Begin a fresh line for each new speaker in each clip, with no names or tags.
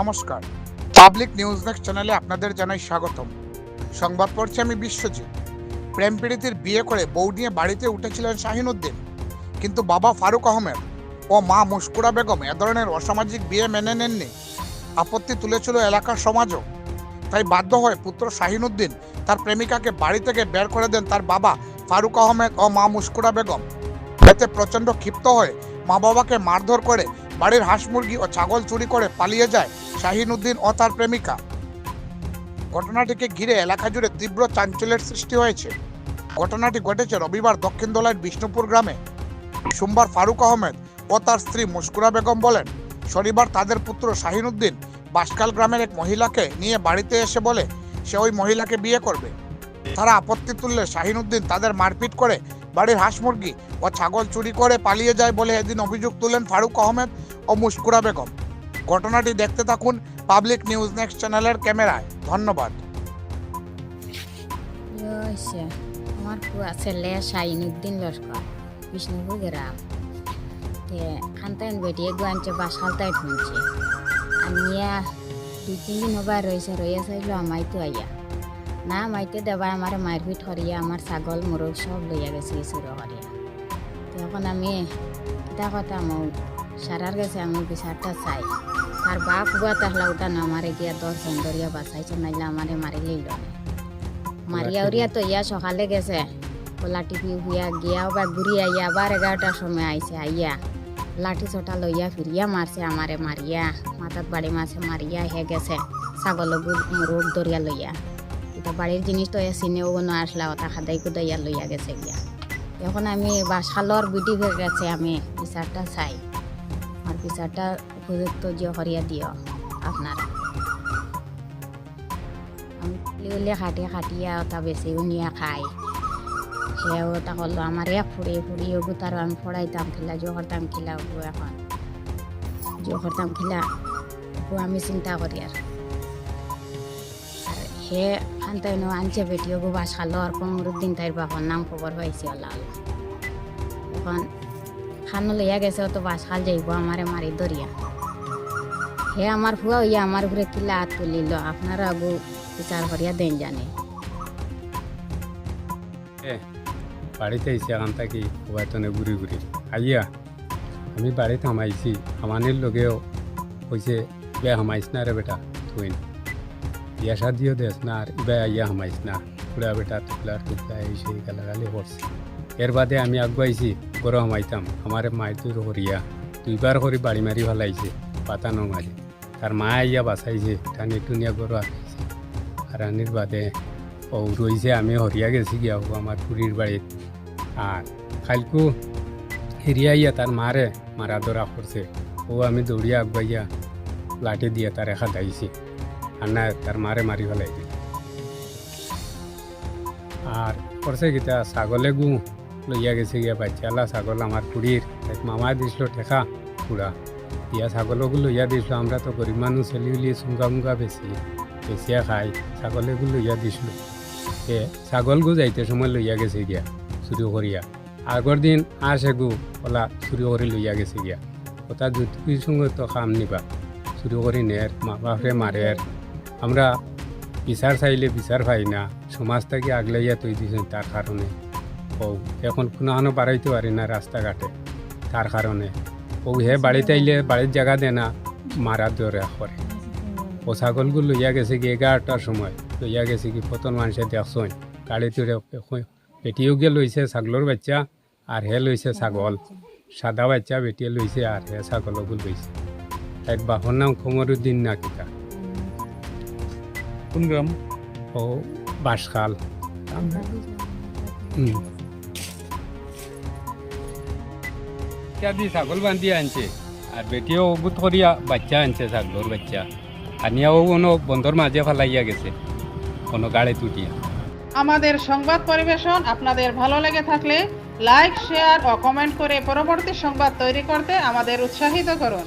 নমস্কার। Public news next চ্যানেলে আপনাদের জানাই স্বাগতম। সংবাদ পড়ছি আমি বিশ্বজিৎ। প্রেম পীড়িতির বিয়ে করে বউ নিয়ে বাড়িতে উঠেছিলেন শাহিনুদ্দিন। কিন্তু বাবা ফারুক আহমেদ ও মা মুস্কুরা বেগম এ ধরনের অসামাজিক বিয়ে মেনে নেননি। আপত্তি তুলেছিল এলাকার সমাজও। তাই বাধ্য হয়ে পুত্র শাহিনুদ্দিন তার প্রেমিকাকে বাড়ি থেকে বের করে দেন তার বাবা ফারুক আহমেদ ও মা মুস্কুরা বেগম। এতে প্রচণ্ড ক্ষিপ্ত হয়ে মা বাবাকে মারধর করে বাড়ির হাঁস মুরগি ও ছাগল চুরি করে পালিয়ে যায় শাহিনুদ্দিন ও তার প্রেমিকা। ঘটনাটিকে ঘিরে এলাকা জুড়ে তীব্র চাঞ্চল্যের সৃষ্টি হয়েছে। ঘটনাটি ঘটেছে রবিবার দক্ষিণ দোলাইয়ের বিষ্ণুপুর গ্রামে। সোমবার ফারুক আহমেদ ও তার স্ত্রী মুস্কুরা বেগম বলেন, শনিবার তাদের পুত্র শাহিনুদ্দিন বাসকাল গ্রামের এক মহিলাকে নিয়ে বাড়িতে এসে বলে, সে ওই মহিলাকে বিয়ে করবে। তারা আপত্তি তুললে শাহিনুদ্দিন তাদের মারপিট করে বাড়ির হাঁস মুরগি ও ছাগল চুরি করে পালিয়ে যায় বলে এদিন অভিযোগ তুলেন ফারুক আহমেদ ও মুস্কুরা বেগম। ঘটনাটি দেখতে থাকুন পাবলিক নিউজ নেক্সট চ্যানেলের ক্যামেরায়। ধন্যবাদ।
আমার পুয়া ছেলে শাহিনুদ্দিন লস্কর, বিষ্ণুপুর গ্রাম। খানতাইন বেটিয়ে গুয়াঞ্চে বাসালতাই শুনছে আনিয়া দুই, তিন দিন হবার রয়েছে, রয়ে আমাই তো আইয়া। না মাইতে দেবা আমার মারপিট হরিয়া আমার ছাগল মোরগ সব লইয়া গেছে চুর হরিয়া তখন আমি এটা কথা মৌ সারার গেছে আমি বিচারটা চাই। তার বাপ বুয়া তাহলে ওটা না মারে গিয়া দশ ধরিয়া বাঁচাইছে নাইলে আমারে মারি লইল মারিয়া উরিয়া তো ইয়া সকালে গেছে। কলা টিপি হুইয়া গিয়া বা ঘুরি আইয়া আবার এগারোটার সময় আইছে আইয়া। লাঠি চটা লইয়া ফিরিয়া মারছে আমারে মারিয়া মাথাত বাড়ি মারছে মারিয়া হে গেছে। ছাগল রোগ দরিয়া লইয়া এটা বাড়ির জিনিস তো চিনেও না আসলা ওটা খাদাই কুদাইয়া লইয়া গেছে গিয়া এখন আমি বাসালর বিটি হয়ে গেছে, আমি বিচারটা চাই। আর বিচারটা উপযুক্ত যে হরিয়া দিও আপনারা আমি উলিয়ে খাটিয়ে ওটা বেশি উনিয়া খাই। সেও ওটা করল আমার এক ফুড়ি ফুড়ি ওগু তার আমি পড়াইতাম খেলা জো করতাম খেলা এখন। জো করতাম খেলা ওগু আমি চিন্তা করি আর হে খানতাই নো আনছে বেটি ওগু বাসালো আর কমরুদ্দিন তাইর বাবার নাম খবর পাইছে ওলা ওলা এখন খানো লইয়া গেছে তো বাসাল যাইব আমারে মারি দরিয়া হে আমার ফুয়া ইয়া আমার উপরে কিলা হাত তুলিল, আপনারা আগু বিচার করিয়া দেন জানে।
বাড়িতে আইসি এখান থাকি কবাইতনে ঘুরি ঘুরি। আইয়া, আমি বাড়িতে হামাইছি আমানের লগেও কইছে বে হামাইস না রে বেটা তুই বিয়া শাদিও দেস না আর ইবে আইয়া হামাইস না পুরা বেটা তুলার তুলা এই সেই গালাগালি করছে এর বাদে আমি আগুয়াইছি গরো হামাইতাম আমারে মাই তুই হরিয়া দুইবার করে বাড়ি মারি ফেলাইছে পাতা নমারি তার মা আইয়া বাঁচাইছে টানি টুনিয়া গরো আনাইছে আর আনির বাদে ও রইছে আমি হরিয়া গেছি গিয়া আমার পুরীর বাড়িত আর খালকু হেরিয়াইয়া তার মারে মারা ধরা করছে ও আমি দৌড়িয়া আগুয়াইয়া লাঠি দিয়ে তার একা দাইছি না তার মারে মারি ফেলাই দিল আর করছে গীতা ছাগলে গু লইয়া গেছে গিয়া বাচ্চালা ছাগল আমার পুরীর এক মামা দিছিল ঠেকা পুরা ইয়া ছাগলগু লইয়া দিছিল আমরা তো গরিব মানুষ ছেলে উলিয়ে চুঙ্গা মুঙ্গা বেশি বেচিয়া খাই ছাগলেগু লইয়া দিছিল এ ছাগলগু যাইতে সময় লইয়া গেছে গিয়া চুরি করিয়া আগর দিন আসে গু ওলা চুরি করে লইয়া গেছে গিয়া ওটা দুটি সঙ্গে তো কাম নিবা চুরি করে নের মা বাপরে মারের আমরা বিচার চাইলে বিচার পাই না। সমাজ থেকে আগলাইয়া তৈ দিয়েছেন তার কারণে ও এখন কোনো বাড়াইতে পারি না রাস্তাঘাটে তার কারণে ও হে বাড়িতে আইলে বাড়ির জায়গা দে না মারা দরে করে ও ছাগলগুলো লইয়া গেছে কি এগারোটার সময়, লইয়া গেছে কি প্রথম মানুষে দেখছই গাড়ি তুলে বেটিও গিয়ে লইছে ছাগলের বাচ্চা আর হে লইছে ছাগল। সাদা বাচ্চা বেটিয়ে লইছে আর হে ছাগলগুলো লইছে তাই বাপর নাম কমরুদ্দিন না কিতা
গ্রাম?
ও বাসকাল আদমি ছাগল বান্ধি আনছে আর বেটিও অবুত করিয়া বাচ্চা আনছে ছাগলর বাচ্চা। আনিয়াও কোনো বন্ধর মাঝে ফালাইয়া গেছে কোনো গাড়ি তুটিয়া।
আমাদের সংবাদ পরিবেশন আপনাদের ভালো লেগে থাকলে লাইক শেয়ার ও কমেন্ট করে পরবর্তী সংবাদ তৈরি করতে আমাদের উৎসাহিত করুন।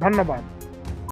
ধন্যবাদ।